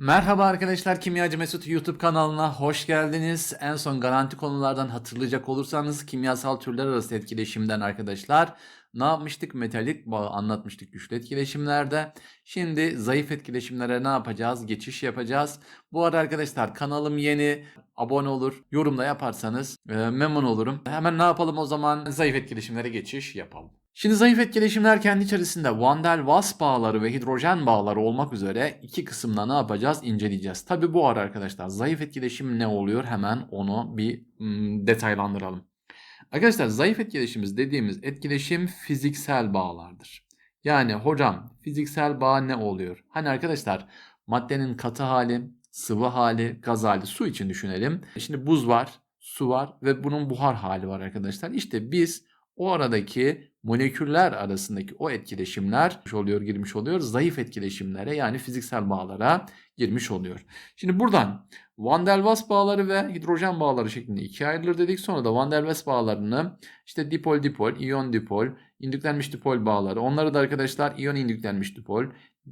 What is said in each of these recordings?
Merhaba arkadaşlar, Kimyacı Mesut YouTube kanalına hoş geldiniz. En son garanti konulardan hatırlayacak olursanız kimyasal türler arası etkileşimden arkadaşlar ne yapmıştık? Metalik bağı anlatmıştık güçlü etkileşimlerde. Şimdi zayıf etkileşimlere ne yapacağız? Geçiş yapacağız. Bu arada arkadaşlar kanalım yeni. Abone olur, yorumda yaparsanız e, memnun olurum. Hemen ne yapalım o zaman? Zayıf etkileşimlere geçiş yapalım. Şimdi zayıf etkileşimler kendi içerisinde Van der Waals bağları ve hidrojen bağları olmak üzere iki kısımda ne yapacağız? inceleyeceğiz. Tabi bu ara arkadaşlar zayıf etkileşim ne oluyor? Hemen onu bir detaylandıralım. Arkadaşlar zayıf etkileşimiz dediğimiz etkileşim fiziksel bağlardır. Yani hocam fiziksel bağ ne oluyor? Hani arkadaşlar maddenin katı hali, sıvı hali, gaz hali, su için düşünelim. Şimdi buz var, su var ve bunun buhar hali var arkadaşlar. İşte biz o aradaki moleküller arasındaki o etkileşimler oluyor, girmiş oluyor. Zayıf etkileşimlere yani fiziksel bağlara girmiş oluyor. Şimdi buradan Van der Waals bağları ve hidrojen bağları şeklinde ikiye ayrılır dedik. Sonra da Van der Waals bağlarını işte dipol dipol, iyon dipol, indüklenmiş dipol bağları. Onları da arkadaşlar iyon indüklenmiş dipol,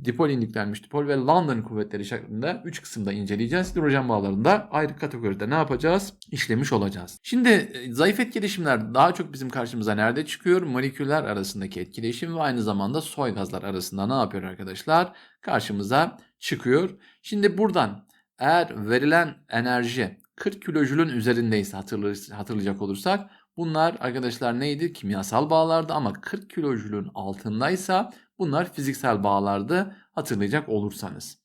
dipol indüklenmiş dipol ve London kuvvetleri şeklinde 3 kısımda inceleyeceğiz. Hidrojen bağlarında ayrı kategoride ne yapacağız? İşlemiş olacağız. Şimdi e, zayıf etkileşimler daha çok bizim karşımıza nerede çıkıyor? Moleküller arasındaki etkileşim ve aynı zamanda soy gazlar arasında ne yapıyor arkadaşlar? Karşımıza çıkıyor. Şimdi buradan eğer verilen enerji 40 kilojülün üzerindeyse hatırlayacak olursak bunlar arkadaşlar neydi? Kimyasal bağlardı ama 40 kilojülün altındaysa bunlar fiziksel bağlardı hatırlayacak olursanız.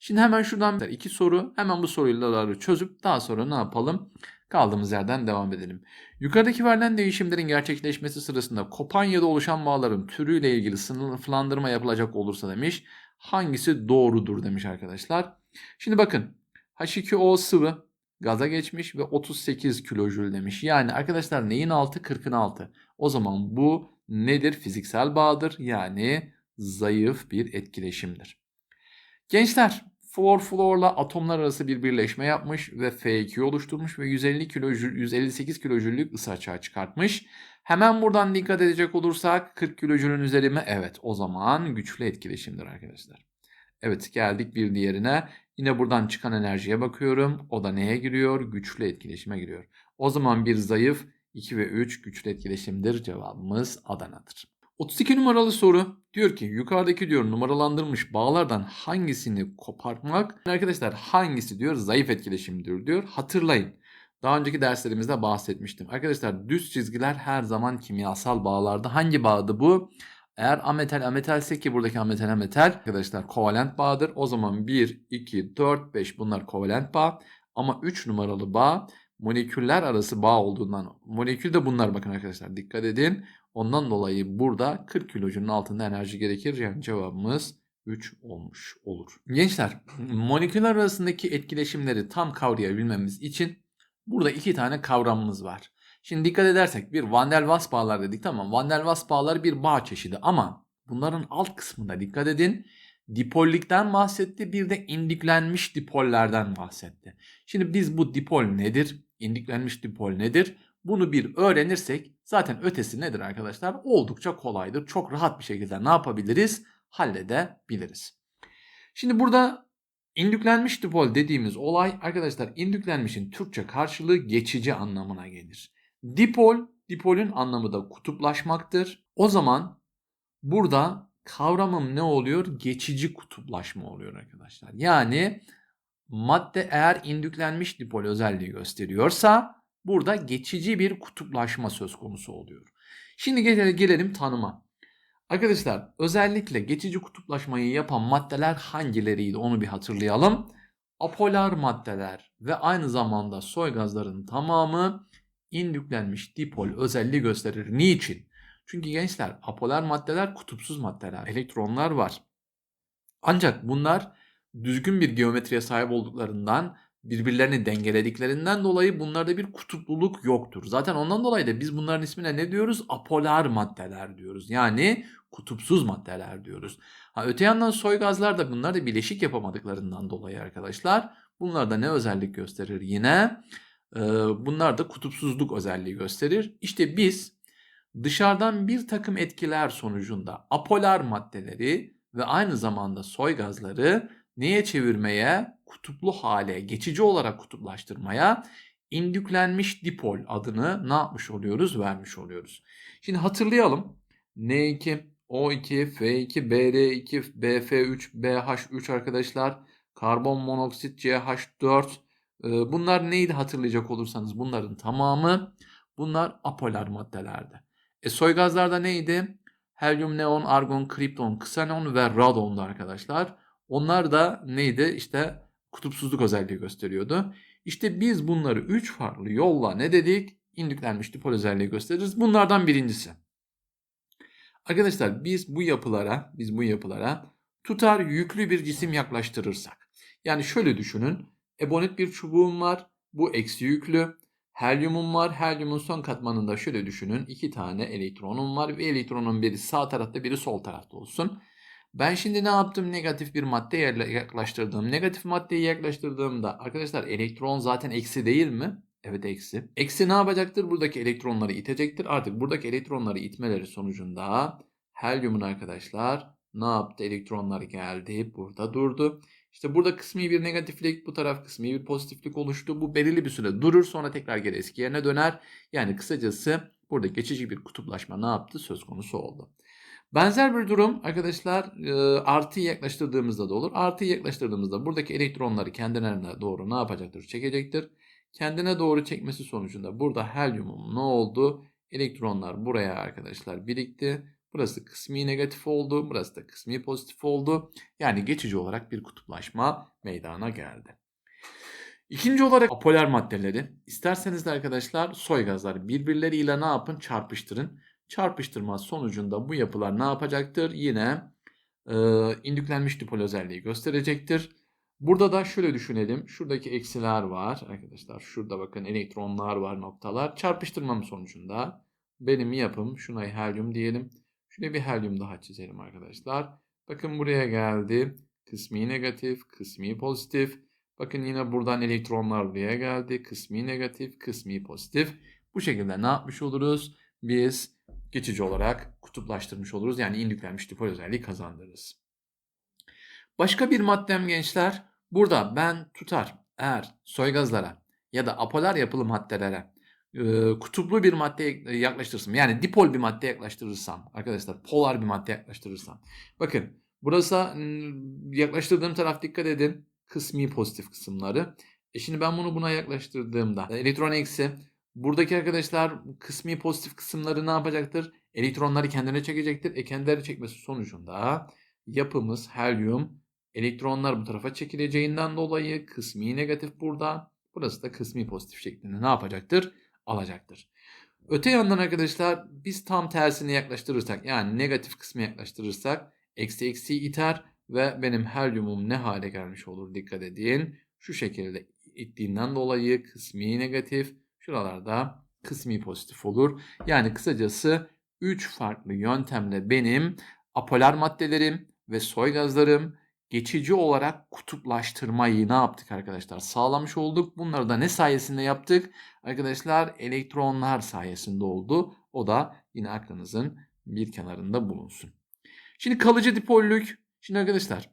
Şimdi hemen şuradan iki soru hemen bu soruları çözüp daha sonra ne yapalım? Kaldığımız yerden devam edelim. Yukarıdaki verilen değişimlerin gerçekleşmesi sırasında kopan ya da oluşan bağların türüyle ilgili sınıflandırma yapılacak olursa demiş. Hangisi doğrudur demiş arkadaşlar. Şimdi bakın H2O sıvı gaza geçmiş ve 38 kilojül demiş. Yani arkadaşlar neyin altı? 40'ın altı. O zaman bu nedir? Fiziksel bağdır. Yani zayıf bir etkileşimdir. Gençler fluorfluorla atomlar arası bir birleşme yapmış ve F2 oluşturmuş ve 150 kilojül, 158 kilojüllük ısı açığa çıkartmış. Hemen buradan dikkat edecek olursak 40 kilojülün üzeri mi? Evet o zaman güçlü etkileşimdir arkadaşlar. Evet geldik bir diğerine. Yine buradan çıkan enerjiye bakıyorum. O da neye giriyor? Güçlü etkileşime giriyor. O zaman bir zayıf 2 ve 3 güçlü etkileşimdir. Cevabımız Adana'dır. 32 numaralı soru diyor ki yukarıdaki diyor numaralandırılmış bağlardan hangisini kopartmak? Arkadaşlar hangisi diyor zayıf etkileşimdir diyor. Hatırlayın. Daha önceki derslerimizde bahsetmiştim. Arkadaşlar düz çizgiler her zaman kimyasal bağlarda. Hangi bağdı bu? Eğer ametal ametalse ki buradaki ametal ametal arkadaşlar kovalent bağdır. O zaman 1, 2, 4, 5 bunlar kovalent bağ. Ama 3 numaralı bağ moleküller arası bağ olduğundan molekül de bunlar bakın arkadaşlar dikkat edin. Ondan dolayı burada 40 kilojunun altında enerji gerekir. Yani cevabımız 3 olmuş olur. Gençler moleküller arasındaki etkileşimleri tam kavrayabilmemiz için burada iki tane kavramımız var. Şimdi dikkat edersek bir Van der Waals bağlar dedik tamam. Van der Waals bağları bir bağ çeşidi ama bunların alt kısmında dikkat edin. Dipollikten bahsetti bir de indüklenmiş dipollerden bahsetti. Şimdi biz bu dipol nedir? İndüklenmiş dipol nedir? Bunu bir öğrenirsek zaten ötesi nedir arkadaşlar? Oldukça kolaydır. Çok rahat bir şekilde ne yapabiliriz? Halledebiliriz. Şimdi burada indüklenmiş dipol dediğimiz olay arkadaşlar indüklenmişin Türkçe karşılığı geçici anlamına gelir. Dipol, dipolün anlamı da kutuplaşmaktır. O zaman burada kavramım ne oluyor? Geçici kutuplaşma oluyor arkadaşlar. Yani madde eğer indüklenmiş dipol özelliği gösteriyorsa burada geçici bir kutuplaşma söz konusu oluyor. Şimdi gelelim tanıma. Arkadaşlar özellikle geçici kutuplaşmayı yapan maddeler hangileriydi onu bir hatırlayalım. Apolar maddeler ve aynı zamanda soy gazların tamamı indüklenmiş dipol özelliği gösterir. Niçin? Çünkü gençler apolar maddeler kutupsuz maddeler. Elektronlar var. Ancak bunlar düzgün bir geometriye sahip olduklarından birbirlerini dengelediklerinden dolayı bunlarda bir kutupluluk yoktur. Zaten ondan dolayı da biz bunların ismine ne diyoruz? Apolar maddeler diyoruz. Yani kutupsuz maddeler diyoruz. Ha, öte yandan soy gazlar da bunlar da bileşik yapamadıklarından dolayı arkadaşlar. Bunlar da ne özellik gösterir yine? Bunlar da kutupsuzluk özelliği gösterir. İşte biz dışarıdan bir takım etkiler sonucunda apolar maddeleri ve aynı zamanda soy gazları neye çevirmeye? Kutuplu hale, geçici olarak kutuplaştırmaya indüklenmiş dipol adını ne yapmış oluyoruz? Vermiş oluyoruz. Şimdi hatırlayalım. N2, O2, F2, BR2, BF3, BH3 arkadaşlar. Karbon monoksit CH4. Ee, Bunlar neydi hatırlayacak olursanız bunların tamamı bunlar apolar maddelerdi. E soy gazlarda neydi? Helyum, neon, argon, kripton, ksanon ve radondu arkadaşlar. Onlar da neydi? İşte kutupsuzluk özelliği gösteriyordu. İşte biz bunları 3 farklı yolla ne dedik? İndüklenmiş dipol özelliği gösteririz. Bunlardan birincisi. Arkadaşlar biz bu yapılara, biz bu yapılara tutar yüklü bir cisim yaklaştırırsak. Yani şöyle düşünün. Ebonit bir çubuğum var. Bu eksi yüklü. Helyumum var. Helyumun son katmanında şöyle düşünün. iki tane elektronum var ve elektronun biri sağ tarafta biri sol tarafta olsun. Ben şimdi ne yaptım? Negatif bir madde yaklaştırdım. Negatif maddeyi yaklaştırdığımda arkadaşlar elektron zaten eksi değil mi? Evet eksi. Eksi ne yapacaktır? Buradaki elektronları itecektir. Artık buradaki elektronları itmeleri sonucunda helyumun arkadaşlar ne yaptı? Elektronlar geldi. Burada durdu. İşte burada kısmi bir negatiflik, bu taraf kısmi bir pozitiflik oluştu. Bu belirli bir süre durur sonra tekrar geri eski yerine döner. Yani kısacası burada geçici bir kutuplaşma ne yaptı? Söz konusu oldu. Benzer bir durum arkadaşlar e, artıyı yaklaştırdığımızda da olur. Artıyı yaklaştırdığımızda buradaki elektronları kendilerine doğru ne yapacaktır? Çekecektir. Kendine doğru çekmesi sonucunda burada helyumum ne oldu? Elektronlar buraya arkadaşlar birikti. Burası kısmi negatif oldu. Burası da kısmi pozitif oldu. Yani geçici olarak bir kutuplaşma meydana geldi. İkinci olarak apolar maddeleri. İsterseniz de arkadaşlar soy gazları birbirleriyle ne yapın? Çarpıştırın. Çarpıştırma sonucunda bu yapılar ne yapacaktır? Yine e, indüklenmiş dipol özelliği gösterecektir. Burada da şöyle düşünelim. Şuradaki eksiler var arkadaşlar. Şurada bakın elektronlar var noktalar. Çarpıştırmam sonucunda benim yapım şuna helyum diyelim. Şuraya bir helyum daha çizelim arkadaşlar. Bakın buraya geldi. Kısmi negatif, kısmi pozitif. Bakın yine buradan elektronlar buraya geldi. Kısmi negatif, kısmi pozitif. Bu şekilde ne yapmış oluruz? Biz geçici olarak kutuplaştırmış oluruz. Yani indüklenmiş dipol özelliği kazandırırız. Başka bir maddem gençler. Burada ben tutar eğer soy gazlara ya da apolar yapılı maddelere e, kutuplu bir madde yaklaştırırsam yani dipol bir madde yaklaştırırsam arkadaşlar polar bir madde yaklaştırırsam bakın burası yaklaştırdığım taraf dikkat edin kısmi pozitif kısımları. E şimdi ben bunu buna yaklaştırdığımda elektron eksi buradaki arkadaşlar kısmi pozitif kısımları ne yapacaktır? Elektronları kendine çekecektir. E kendileri çekmesi sonucunda yapımız helyum elektronlar bu tarafa çekileceğinden dolayı kısmi negatif burada. Burası da kısmi pozitif şeklinde ne yapacaktır? Alacaktır. Öte yandan arkadaşlar biz tam tersini yaklaştırırsak yani negatif kısmı yaklaştırırsak eksi eksiyi iter ve benim helyumum ne hale gelmiş olur dikkat edin. Şu şekilde ittiğinden dolayı kısmi negatif şuralarda kısmi pozitif olur. Yani kısacası 3 farklı yöntemle benim apolar maddelerim ve soy gazlarım geçici olarak kutuplaştırmayı ne yaptık arkadaşlar? Sağlamış olduk. Bunları da ne sayesinde yaptık? Arkadaşlar elektronlar sayesinde oldu. O da yine aklınızın bir kenarında bulunsun. Şimdi kalıcı dipollük. Şimdi arkadaşlar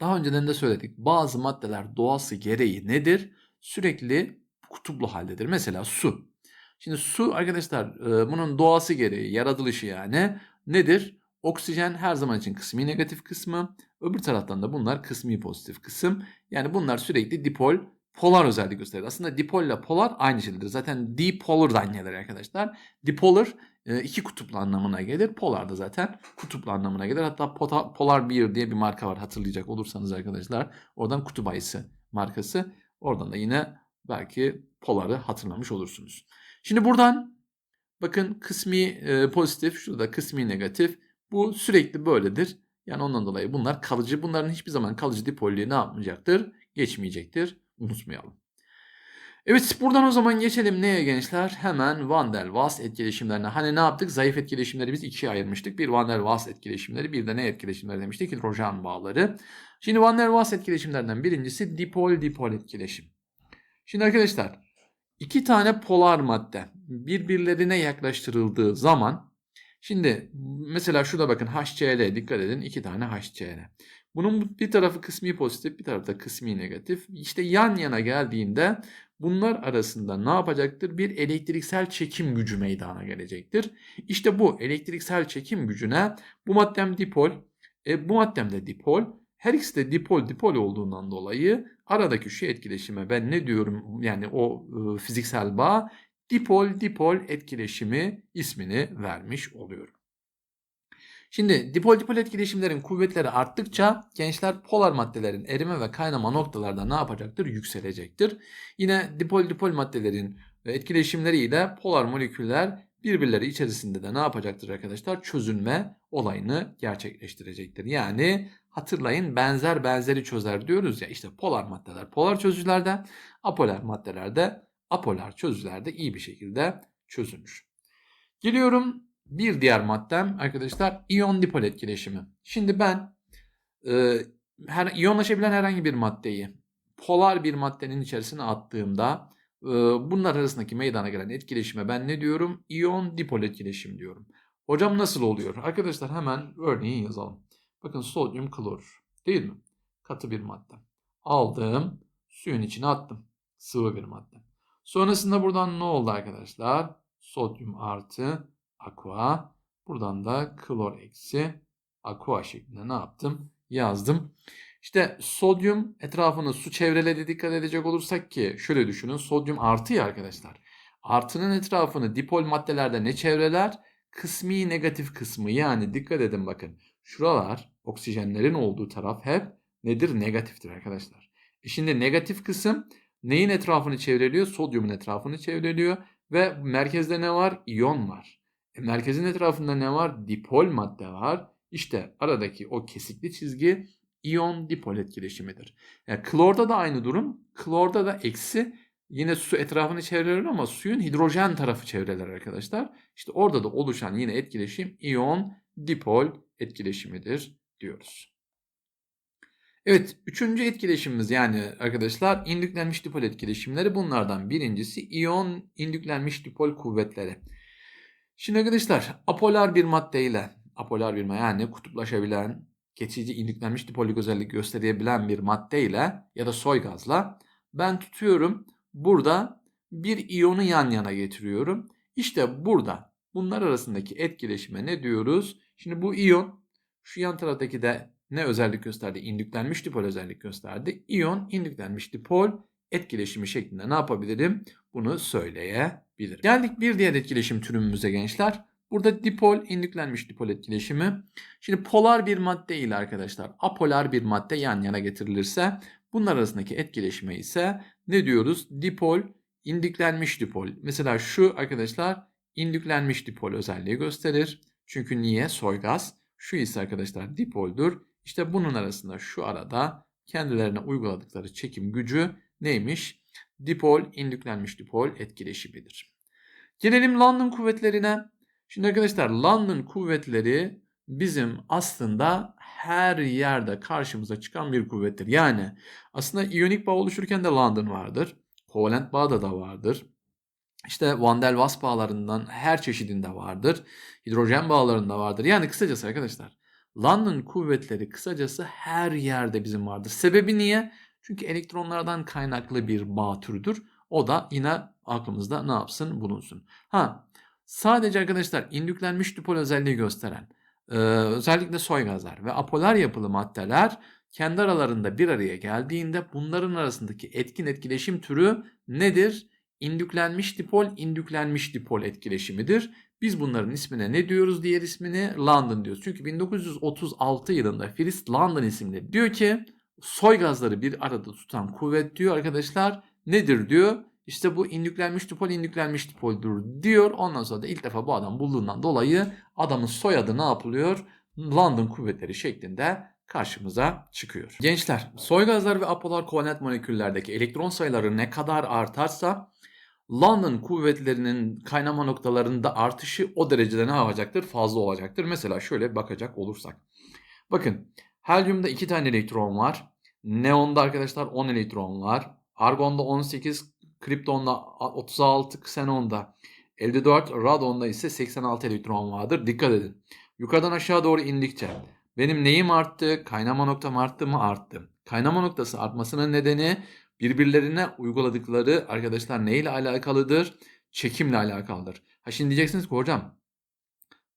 daha önceden de söyledik. Bazı maddeler doğası gereği nedir? Sürekli kutuplu haldedir. Mesela su. Şimdi su arkadaşlar e, bunun doğası gereği, yaratılışı yani nedir? Oksijen her zaman için kısmi negatif kısmı. Öbür taraftan da bunlar kısmi pozitif kısım. Yani bunlar sürekli dipol, polar özellik gösterir. Aslında dipol ile polar aynı şeydir. Zaten dipolardan gelir arkadaşlar. Dipolar e, iki kutuplu anlamına gelir. Polar da zaten kutuplu anlamına gelir. Hatta Polar Beer diye bir marka var hatırlayacak olursanız arkadaşlar. Oradan kutup ayısı markası. Oradan da yine belki Polar'ı hatırlamış olursunuz. Şimdi buradan bakın kısmi e, pozitif, şurada kısmi negatif. Bu sürekli böyledir. Yani ondan dolayı bunlar kalıcı. Bunların hiçbir zaman kalıcı dipollüğü ne yapmayacaktır? Geçmeyecektir. Unutmayalım. Evet buradan o zaman geçelim neye gençler? Hemen Van der Waals etkileşimlerine. Hani ne yaptık? Zayıf etkileşimleri biz ikiye ayırmıştık. Bir Van der Waals etkileşimleri bir de ne etkileşimleri demiştik? Hidrojen bağları. Şimdi Van der Waals etkileşimlerinden birincisi dipol-dipol etkileşim. Şimdi arkadaşlar iki tane polar madde birbirlerine yaklaştırıldığı zaman Şimdi mesela şurada bakın HCl dikkat edin iki tane HCl. Bunun bir tarafı kısmi pozitif, bir tarafı da kısmi negatif. İşte yan yana geldiğinde bunlar arasında ne yapacaktır? Bir elektriksel çekim gücü meydana gelecektir. İşte bu elektriksel çekim gücüne bu maddem dipol, e, bu maddem de dipol. Her ikisi de dipol dipol olduğundan dolayı aradaki şu etkileşime ben ne diyorum yani o e, fiziksel bağ dipol dipol etkileşimi ismini vermiş oluyorum. Şimdi dipol dipol etkileşimlerin kuvvetleri arttıkça gençler polar maddelerin erime ve kaynama noktalarda ne yapacaktır? Yükselecektir. Yine dipol dipol maddelerin etkileşimleriyle polar moleküller birbirleri içerisinde de ne yapacaktır arkadaşlar? Çözünme olayını gerçekleştirecektir. Yani hatırlayın benzer benzeri çözer diyoruz ya işte polar maddeler polar çözücülerde, apolar maddelerde apolar çözücülerde iyi bir şekilde çözülür. Geliyorum bir diğer maddem arkadaşlar iyon dipol etkileşimi. Şimdi ben e, her iyonlaşabilen herhangi bir maddeyi polar bir maddenin içerisine attığımda e, bunlar arasındaki meydana gelen etkileşime ben ne diyorum? İyon dipol etkileşim diyorum. Hocam nasıl oluyor? Arkadaşlar hemen örneği yazalım. Bakın sodyum klorür değil mi? Katı bir madde. Aldım, suyun içine attım. Sıvı bir madde. Sonrasında buradan ne oldu arkadaşlar? Sodyum artı aqua. Buradan da klor eksi aqua şeklinde ne yaptım? Yazdım. İşte sodyum etrafını su çevreledi dikkat edecek olursak ki şöyle düşünün. Sodyum artı ya arkadaşlar. Artının etrafını dipol maddelerde ne çevreler? Kısmi negatif kısmı yani dikkat edin bakın. Şuralar oksijenlerin olduğu taraf hep nedir? Negatiftir arkadaşlar. E şimdi negatif kısım neyin etrafını çevreliyor? Sodyumun etrafını çevreliyor ve merkezde ne var? İyon var. E merkezin etrafında ne var? Dipol madde var. İşte aradaki o kesikli çizgi iyon dipol etkileşimidir. Yani klorda da aynı durum. Klorda da eksi yine su etrafını çevreler ama suyun hidrojen tarafı çevreler arkadaşlar. İşte orada da oluşan yine etkileşim iyon dipol etkileşimidir diyoruz. Evet, üçüncü etkileşimimiz yani arkadaşlar indüklenmiş dipol etkileşimleri bunlardan birincisi iyon indüklenmiş dipol kuvvetleri. Şimdi arkadaşlar apolar bir madde ile apolar bir yani kutuplaşabilen geçici indüklenmiş dipolik özellik gösterebilen bir madde ile ya da soy gazla ben tutuyorum burada bir iyonu yan yana getiriyorum. İşte burada bunlar arasındaki etkileşime ne diyoruz? Şimdi bu iyon şu yan taraftaki de ne özellik gösterdi? İndüklenmiş dipol özellik gösterdi. İyon indüklenmiş dipol etkileşimi şeklinde ne yapabilirim? Bunu söyleyebilirim. Geldik bir diğer etkileşim türümüze gençler. Burada dipol, indüklenmiş dipol etkileşimi. Şimdi polar bir madde ile arkadaşlar apolar bir madde yan yana getirilirse bunlar arasındaki etkileşime ise ne diyoruz? Dipol, indüklenmiş dipol. Mesela şu arkadaşlar indüklenmiş dipol özelliği gösterir. Çünkü niye? Soy gaz. Şu ise arkadaşlar dipoldür. İşte bunun arasında şu arada kendilerine uyguladıkları çekim gücü neymiş? Dipol, indüklenmiş dipol etkileşimidir. Gelelim London kuvvetlerine. Şimdi arkadaşlar London kuvvetleri bizim aslında her yerde karşımıza çıkan bir kuvvettir. Yani aslında iyonik bağ oluşurken de London vardır. Kovalent bağ da da vardır. İşte Van der Waals bağlarından her çeşidinde vardır. Hidrojen bağlarında vardır. Yani kısacası arkadaşlar London kuvvetleri kısacası her yerde bizim vardır. Sebebi niye? Çünkü elektronlardan kaynaklı bir bağ türüdür. O da yine aklımızda ne yapsın bulunsun. Ha sadece arkadaşlar indüklenmiş dipol özelliği gösteren e, özellikle soy gazlar ve apolar yapılı maddeler kendi aralarında bir araya geldiğinde bunların arasındaki etkin etkileşim türü nedir? İndüklenmiş dipol, indüklenmiş dipol etkileşimidir. Biz bunların ismine ne diyoruz diğer ismini? London diyoruz. Çünkü 1936 yılında Phyllis London isimli diyor ki soy gazları bir arada tutan kuvvet diyor arkadaşlar. Nedir diyor? İşte bu indüklenmiş dipol indüklenmiş dipoldür diyor. Ondan sonra da ilk defa bu adam bulduğundan dolayı adamın soyadı ne yapılıyor? London kuvvetleri şeklinde karşımıza çıkıyor. Gençler, soy gazlar ve apolar kovalent moleküllerdeki elektron sayıları ne kadar artarsa London kuvvetlerinin kaynama noktalarında artışı o derecede ne yapacaktır? Fazla olacaktır. Mesela şöyle bakacak olursak. Bakın helyumda 2 tane elektron var. Neonda arkadaşlar 10 elektron var. Argonda 18, kriptonda 36, xenonda 54, radonda ise 86 elektron vardır. Dikkat edin. Yukarıdan aşağı doğru indikçe Benim neyim arttı? Kaynama noktam arttı mı? Arttı. Kaynama noktası artmasının nedeni birbirlerine uyguladıkları arkadaşlar neyle alakalıdır? Çekimle alakalıdır. Ha şimdi diyeceksiniz ki hocam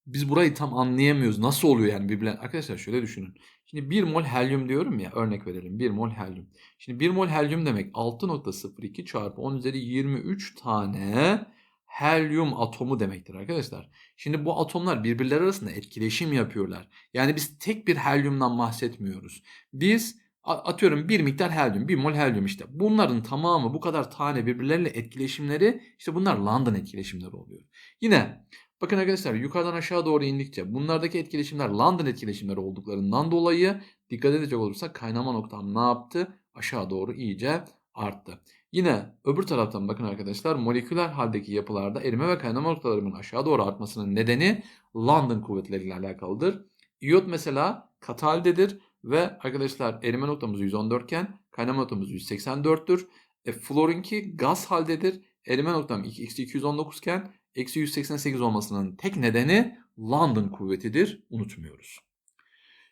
biz burayı tam anlayamıyoruz. Nasıl oluyor yani birbirlerine? Arkadaşlar şöyle düşünün. Şimdi 1 mol helyum diyorum ya örnek verelim 1 mol helyum. Şimdi 1 mol helyum demek 6.02 çarpı 10 üzeri 23 tane helyum atomu demektir arkadaşlar. Şimdi bu atomlar birbirleri arasında etkileşim yapıyorlar. Yani biz tek bir helyumdan bahsetmiyoruz. Biz atıyorum bir miktar helyum, bir mol helyum işte. Bunların tamamı bu kadar tane birbirleriyle etkileşimleri işte bunlar London etkileşimleri oluyor. Yine bakın arkadaşlar yukarıdan aşağı doğru indikçe bunlardaki etkileşimler London etkileşimleri olduklarından dolayı dikkat edecek olursak kaynama noktam ne yaptı? Aşağı doğru iyice arttı. Yine öbür taraftan bakın arkadaşlar moleküler haldeki yapılarda erime ve kaynama noktalarının aşağı doğru artmasının nedeni London kuvvetleriyle alakalıdır. İyot mesela katı haldedir ve arkadaşlar erime noktamız 114 iken kaynama noktamız 184'tür. E, florinki gaz haldedir. Erime noktam eksi 219 iken eksi 188 olmasının tek nedeni London kuvvetidir. Unutmuyoruz.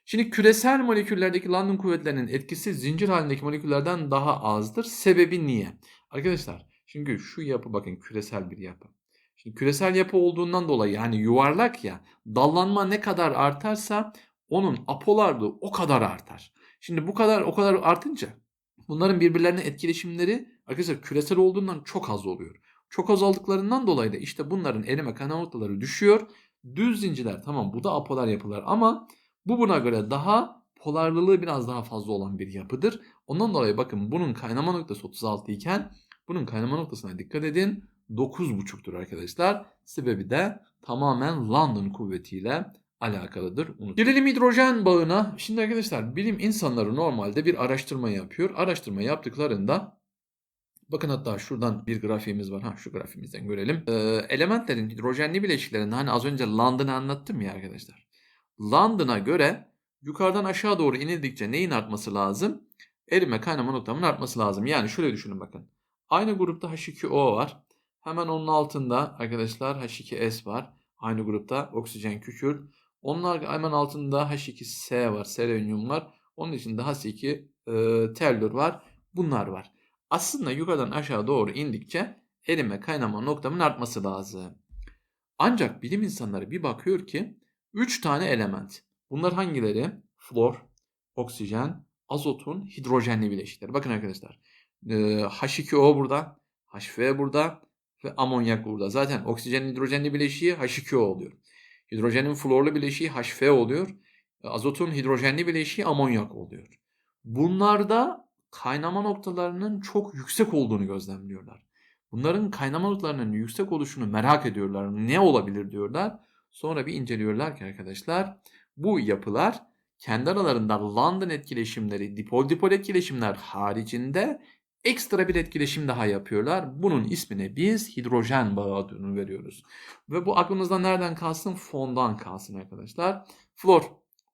Şimdi küresel moleküllerdeki London kuvvetlerinin etkisi zincir halindeki moleküllerden daha azdır. Sebebi niye? Arkadaşlar çünkü şu yapı bakın küresel bir yapı. Şimdi küresel yapı olduğundan dolayı yani yuvarlak ya dallanma ne kadar artarsa onun apolarlığı o kadar artar. Şimdi bu kadar o kadar artınca bunların birbirlerine etkileşimleri arkadaşlar küresel olduğundan çok az oluyor. Çok az olduklarından dolayı da işte bunların erime kaynama noktaları düşüyor. Düz zincirler tamam bu da apolar yapılar ama bu buna göre daha polarlılığı biraz daha fazla olan bir yapıdır. Ondan dolayı bakın bunun kaynama noktası 36 iken bunun kaynama noktasına dikkat edin 9,5'tur arkadaşlar. Sebebi de tamamen London kuvvetiyle alakalıdır. Unut. Gelelim hidrojen bağına. Şimdi arkadaşlar bilim insanları normalde bir araştırma yapıyor. Araştırma yaptıklarında bakın hatta şuradan bir grafiğimiz var. Ha şu grafiğimizden görelim. Ee, elementlerin hidrojenli bileşiklerinde hani az önce London'ı anlattım ya arkadaşlar. London'a göre yukarıdan aşağı doğru inildikçe neyin artması lazım? Erime kaynama noktamın artması lazım. Yani şöyle düşünün bakın. Aynı grupta H2O var. Hemen onun altında arkadaşlar H2S var. Aynı grupta oksijen kükürt. Onlar hemen altında H2S var. Selenyum var. Onun içinde H2 e, tellür var. Bunlar var. Aslında yukarıdan aşağı doğru indikçe erime kaynama noktamın artması lazım. Ancak bilim insanları bir bakıyor ki 3 tane element. Bunlar hangileri? Flor, oksijen, azotun hidrojenli bileşikleri. Bakın arkadaşlar. e, H2O burada, HF burada ve amonyak burada. Zaten oksijenin hidrojenli bileşiği H2O oluyor. Hidrojenin florlu bileşiği HF oluyor. E, Azotun hidrojenli bileşiği amonyak oluyor. Bunlarda kaynama noktalarının çok yüksek olduğunu gözlemliyorlar. Bunların kaynama noktalarının yüksek oluşunu merak ediyorlar. Ne olabilir diyorlar. Sonra bir inceliyorlar ki arkadaşlar bu yapılar kendi aralarında London etkileşimleri, dipol dipol etkileşimler haricinde ekstra bir etkileşim daha yapıyorlar. Bunun ismine biz hidrojen bağı adını veriyoruz. Ve bu aklımızda nereden kalsın? Fondan kalsın arkadaşlar. Flor,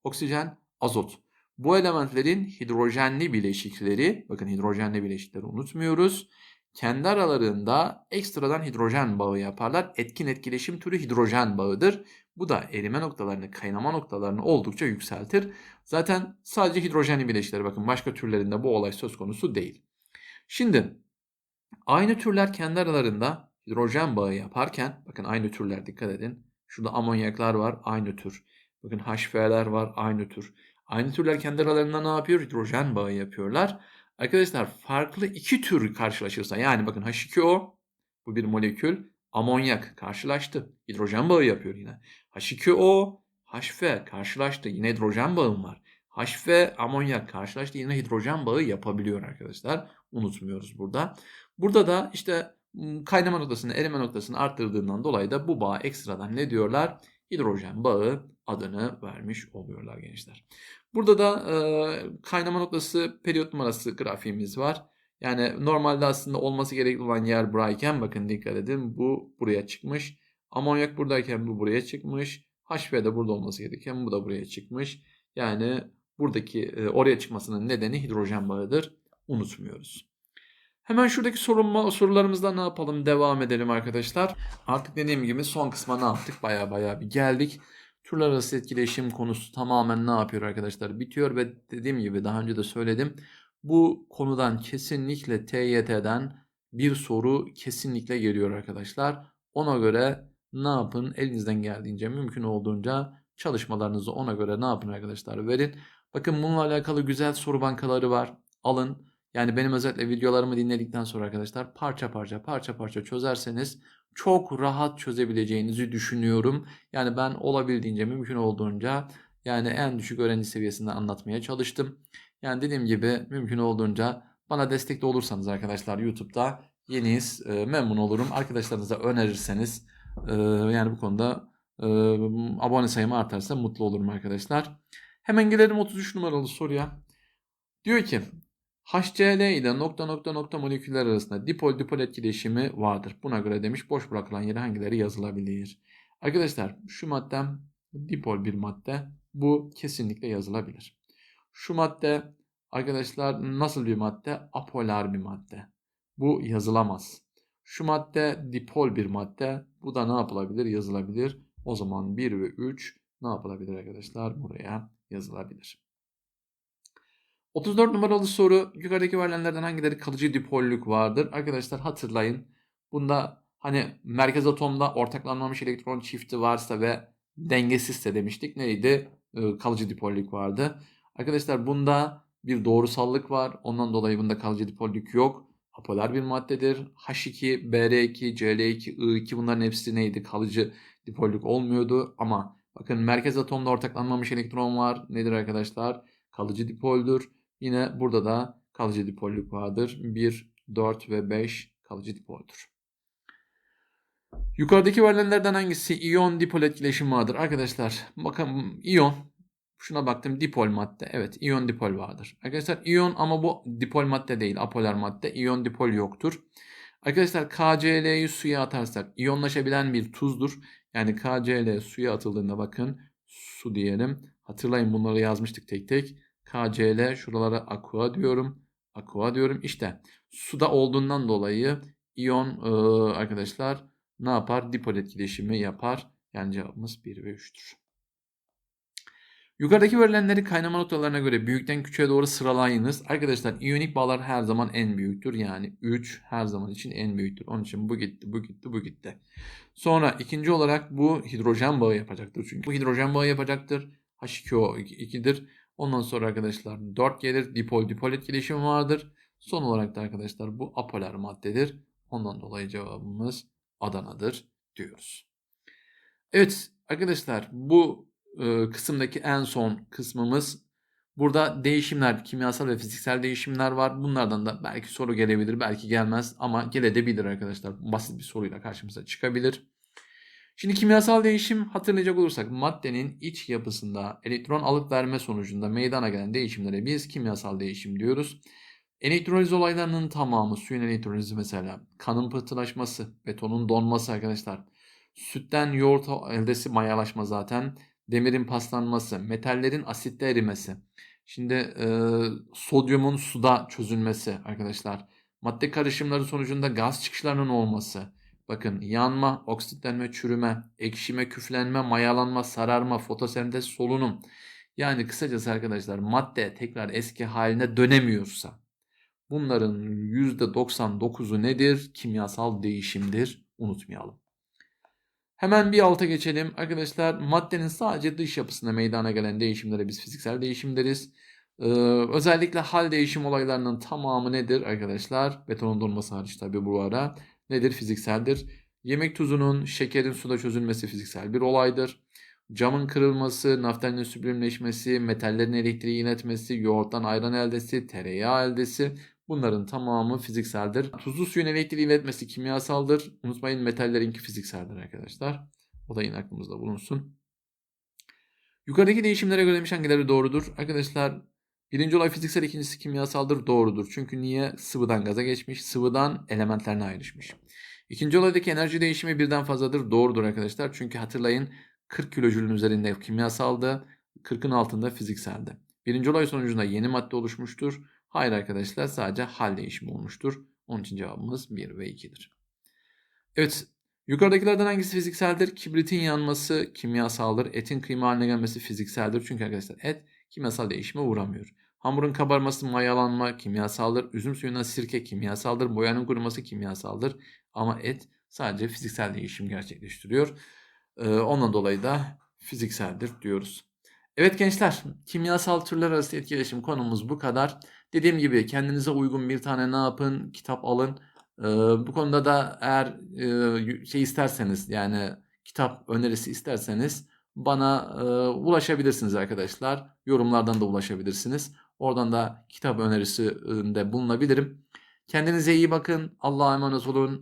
oksijen, azot. Bu elementlerin hidrojenli bileşikleri, bakın hidrojenli bileşikleri unutmuyoruz. Kendi aralarında ekstradan hidrojen bağı yaparlar. Etkin etkileşim türü hidrojen bağıdır. Bu da erime noktalarını, kaynama noktalarını oldukça yükseltir. Zaten sadece hidrojenli bileşikleri bakın başka türlerinde bu olay söz konusu değil. Şimdi aynı türler kendi aralarında hidrojen bağı yaparken bakın aynı türler dikkat edin. Şurada amonyaklar var aynı tür. Bakın HF'ler var aynı tür. Aynı türler kendi aralarında ne yapıyor? Hidrojen bağı yapıyorlar. Arkadaşlar farklı iki tür karşılaşırsa yani bakın H2O bu bir molekül amonyak karşılaştı. Hidrojen bağı yapıyor yine. H2O HF karşılaştı. Yine hidrojen bağım var. HF amonyak karşılaştı. Yine hidrojen bağı yapabiliyor arkadaşlar. Unutmuyoruz burada. Burada da işte kaynama noktasını, erime noktasını arttırdığından dolayı da bu bağa ekstradan ne diyorlar? Hidrojen bağı adını vermiş oluyorlar gençler. Burada da e, kaynama noktası periyot numarası grafiğimiz var. Yani normalde aslında olması gerekli olan yer burayken bakın dikkat edin bu buraya çıkmış. Amonyak buradayken bu buraya çıkmış. HF de burada olması gereken bu da buraya çıkmış. Yani buradaki e, oraya çıkmasının nedeni hidrojen bağıdır. Unutmuyoruz. Hemen şuradaki sorunma, sorularımızda ne yapalım? Devam edelim arkadaşlar. Artık dediğim gibi son kısma ne yaptık? Baya baya bir geldik. Türler arası etkileşim konusu tamamen ne yapıyor arkadaşlar? Bitiyor ve dediğim gibi daha önce de söyledim. Bu konudan kesinlikle TYT'den bir soru kesinlikle geliyor arkadaşlar. Ona göre ne yapın? Elinizden geldiğince mümkün olduğunca çalışmalarınızı ona göre ne yapın arkadaşlar verin. Bakın bununla alakalı güzel soru bankaları var. Alın. Yani benim özellikle videolarımı dinledikten sonra arkadaşlar parça parça parça parça çözerseniz çok rahat çözebileceğinizi düşünüyorum. Yani ben olabildiğince mümkün olduğunca yani en düşük öğrenci seviyesinde anlatmaya çalıştım. Yani dediğim gibi mümkün olduğunca bana destekli olursanız arkadaşlar YouTube'da yeniyiz. E, memnun olurum. Arkadaşlarınıza önerirseniz e, yani bu konuda e, abone sayımı artarsa mutlu olurum arkadaşlar. Hemen gelelim 33 numaralı soruya. Diyor ki HCl ile nokta nokta nokta moleküller arasında dipol dipol etkileşimi vardır. Buna göre demiş boş bırakılan yere hangileri yazılabilir? Arkadaşlar şu maddem dipol bir madde. Bu kesinlikle yazılabilir. Şu madde arkadaşlar nasıl bir madde? Apolar bir madde. Bu yazılamaz. Şu madde dipol bir madde. Bu da ne yapılabilir? Yazılabilir. O zaman 1 ve 3 ne yapılabilir arkadaşlar? Buraya yazılabilir. 34 numaralı soru. Yukarıdaki verilenlerden hangileri kalıcı dipollük vardır? Arkadaşlar hatırlayın. Bunda hani merkez atomda ortaklanmamış elektron çifti varsa ve dengesizse demiştik. Neydi? Ee, kalıcı dipollük vardı. Arkadaşlar bunda bir doğrusallık var. Ondan dolayı bunda kalıcı dipollük yok. Apolar bir maddedir. H2, Br2, Cl2, I2 bunların hepsi neydi? Kalıcı dipollük olmuyordu. Ama bakın merkez atomda ortaklanmamış elektron var. Nedir arkadaşlar? Kalıcı dipoldür. Yine burada da kalıcı dipollük vardır. 1, 4 ve 5 kalıcı dipoldür. Yukarıdaki verilenlerden hangisi iyon dipol etkileşimi vardır? Arkadaşlar bakın iyon şuna baktım dipol madde. Evet iyon dipol vardır. Arkadaşlar iyon ama bu dipol madde değil apolar madde. İyon dipol yoktur. Arkadaşlar KCl'yi suya atarsak iyonlaşabilen bir tuzdur. Yani KCl suya atıldığında bakın su diyelim. Hatırlayın bunları yazmıştık tek tek. KCl şuralara aqua diyorum. Aqua diyorum. İşte suda olduğundan dolayı iyon e, arkadaşlar ne yapar? Dipol etkileşimi yapar. Yani cevabımız 1 ve 3'tür. Yukarıdaki verilenleri kaynama noktalarına göre büyükten küçüğe doğru sıralayınız. Arkadaşlar iyonik bağlar her zaman en büyüktür. Yani 3 her zaman için en büyüktür. Onun için bu gitti, bu gitti, bu gitti. Sonra ikinci olarak bu hidrojen bağı yapacaktır. Çünkü bu hidrojen bağı yapacaktır. H2O2'dir. Ondan sonra arkadaşlar 4 gelir. Dipol dipol etkileşimi vardır. Son olarak da arkadaşlar bu apolar maddedir. Ondan dolayı cevabımız Adana'dır diyoruz. Evet arkadaşlar bu e, kısımdaki en son kısmımız burada değişimler, kimyasal ve fiziksel değişimler var. Bunlardan da belki soru gelebilir, belki gelmez ama gelebilir arkadaşlar. Basit bir soruyla karşımıza çıkabilir. Şimdi kimyasal değişim hatırlayacak olursak maddenin iç yapısında elektron alıp verme sonucunda meydana gelen değişimlere biz kimyasal değişim diyoruz. Elektroliz olaylarının tamamı suyun elektrolizi mesela kanın pıhtılaşması, betonun donması arkadaşlar. Sütten yoğurt eldesi mayalaşma zaten. Demirin paslanması, metallerin asitte erimesi. Şimdi e, sodyumun suda çözülmesi arkadaşlar. Madde karışımları sonucunda gaz çıkışlarının olması. Bakın yanma, oksitlenme, çürüme, ekşime, küflenme, mayalanma, sararma, fotosentez, solunum. Yani kısacası arkadaşlar madde tekrar eski haline dönemiyorsa bunların %99'u nedir? Kimyasal değişimdir. Unutmayalım. Hemen bir alta geçelim. Arkadaşlar maddenin sadece dış yapısında meydana gelen değişimlere biz fiziksel değişim deriz. Ee, özellikle hal değişim olaylarının tamamı nedir arkadaşlar? Betonun donması hariç tabi bu ara. Nedir? Fizikseldir. Yemek tuzunun şekerin suda çözülmesi fiziksel bir olaydır. Camın kırılması, naftalinin süblimleşmesi, metallerin elektriği iletmesi, yoğurttan ayran eldesi, tereyağı eldesi bunların tamamı fizikseldir. Tuzlu suyun elektriği iletmesi kimyasaldır. Unutmayın metallerinki fizikseldir arkadaşlar. O da yine aklımızda bulunsun. Yukarıdaki değişimlere göre demiş hangileri doğrudur? Arkadaşlar birinci olay fiziksel, ikincisi kimyasaldır. Doğrudur. Çünkü niye? Sıvıdan gaza geçmiş, sıvıdan elementlerine ayrışmış. İkinci olaydaki enerji değişimi birden fazladır. Doğrudur arkadaşlar. Çünkü hatırlayın 40 kilojülün üzerinde kimyasaldı. 40'ın altında fizikseldi. Birinci olay sonucunda yeni madde oluşmuştur. Hayır arkadaşlar sadece hal değişimi olmuştur. Onun için cevabımız 1 ve 2'dir. Evet Yukarıdakilerden hangisi fizikseldir? Kibritin yanması kimyasaldır. Etin kıyma haline gelmesi fizikseldir. Çünkü arkadaşlar et kimyasal değişime uğramıyor. Hamurun kabarması, mayalanma kimyasaldır. Üzüm suyuna sirke kimyasaldır. Boyanın kuruması kimyasaldır. Ama et sadece fiziksel değişim gerçekleştiriyor. Ee, ondan dolayı da fizikseldir diyoruz. Evet gençler, kimyasal türler arası etkileşim konumuz bu kadar. Dediğim gibi kendinize uygun bir tane ne yapın? Kitap alın. Ee, bu konuda da eğer e, şey isterseniz yani kitap önerisi isterseniz bana e, ulaşabilirsiniz arkadaşlar. Yorumlardan da ulaşabilirsiniz. Oradan da kitap önerisinde bulunabilirim. Kendinize iyi bakın. Allah'a emanet olun.